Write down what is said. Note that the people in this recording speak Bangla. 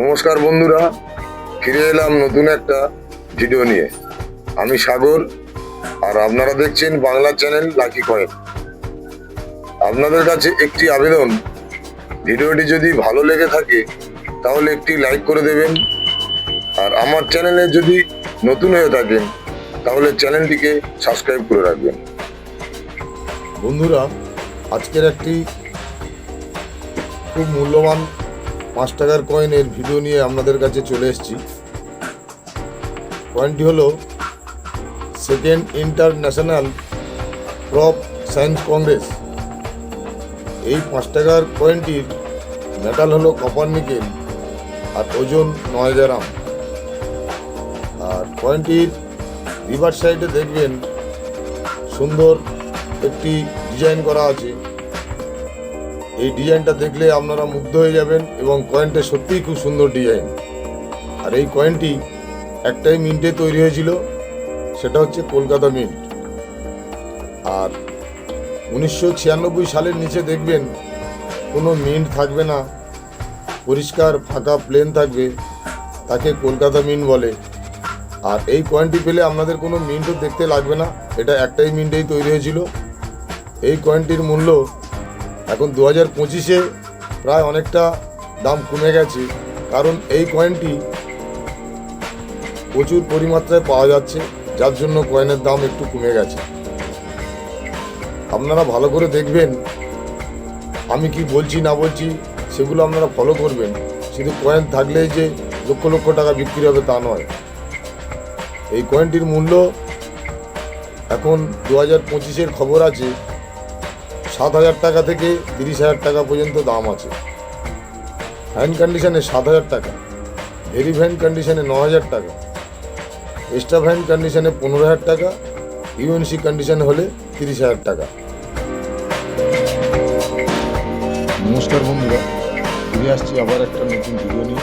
নমস্কার বন্ধুরা, ফিরে এলাম নতুন একটা ভিডিও নিয়ে। আমি সাগর, আর আপনারা দেখছেন বাংলা চ্যানেল লাকি কয়েন। আপনাদের কাছে একটি আবেদন ভিডিওটি যদি ভালো লেগে থাকে, তাহলে একটি লাইক করে দেবেন। আর আমার চ্যানেলে যদি নতুন হয়ে থাকেন, তাহলে চ্যানেলটিকে সাবস্ক্রাইব করে রাখবেন। বন্ধুরা, আজকের একটি খুব মূল্যবান পাঁচ টাকার কয়েনের ভিডিও নিয়ে আপনাদের কাছে চলে এসেছি। কয়েনটি হলো second international crop science congress এই পাঁচ টাকার কয়েনটির মেটাল হলো কপার নিকেল আর ওজন নয় হাজার আম। আর কয়েনটির রিভার সাইডে দেখবেন, সুন্দর একটি ডিজাইন করা আছে। এই ডিজাইনটা দেখলে আপনারা মুগ্ধ হয়ে যাবেন এবং কয়েনটা সত্যিই খুব সুন্দর ডিজাইন। আর এই কয়েনটি একটাই মিন্টে তৈরি হয়েছিল, সেটা হচ্ছে কলকাতা মিন্ট আর উনিশশো ছিয়ানব্বই সালের নিচে দেখবেন, কোনো মিন্ট থাকবে না, পরিষ্কার ফাঁকা প্লেন থাকবে, তাকে কলকাতা মিন্ট বলে। আর এই কয়েনটি পেলে আপনাদের কোনো মিন্টও দেখতে লাগবে না, এটা একটাই মিন্টেই তৈরি হয়েছিল। এই কয়েনটির মূল্য এখন দু হাজার পঁচিশে প্রায় অনেকটা দাম কমে গেছে। কারণ এই কয়েনটি প্রচুর পরিমাত্রায় পাওয়া যাচ্ছে, যার জন্য কয়েনের দাম একটু কমে গেছে। আপনারা ভালো করে দেখবেন, আমি কি বলছি না বলছি, সেগুলো আপনারা ফলো করবেন। শুধু কয়েন থাকলেই যে লক্ষ লক্ষ টাকা বিক্রি হবে তা নয়। এই কয়েনটির মূল্য এখন দু হাজার পঁচিশের খবর আছে সাত হাজার টাকা থেকে তিরিশ হাজার টাকা পর্যন্ত দাম আছে। হ্যান্ড কন্ডিশনে সাত হাজার টাকা ভেরি ভ্যান কন্ডিশনে ন হাজার টাকা এক্সট্রা ভ্যান কন্ডিশনে পনেরো হাজার টাকা ইউএনসি কন্ডিশনে হলে তিরিশ হাজার টাকা। নমস্কার বন্ধুরা, ফিরে আসছি আবার একটা নতুন ভিডিও নিয়ে।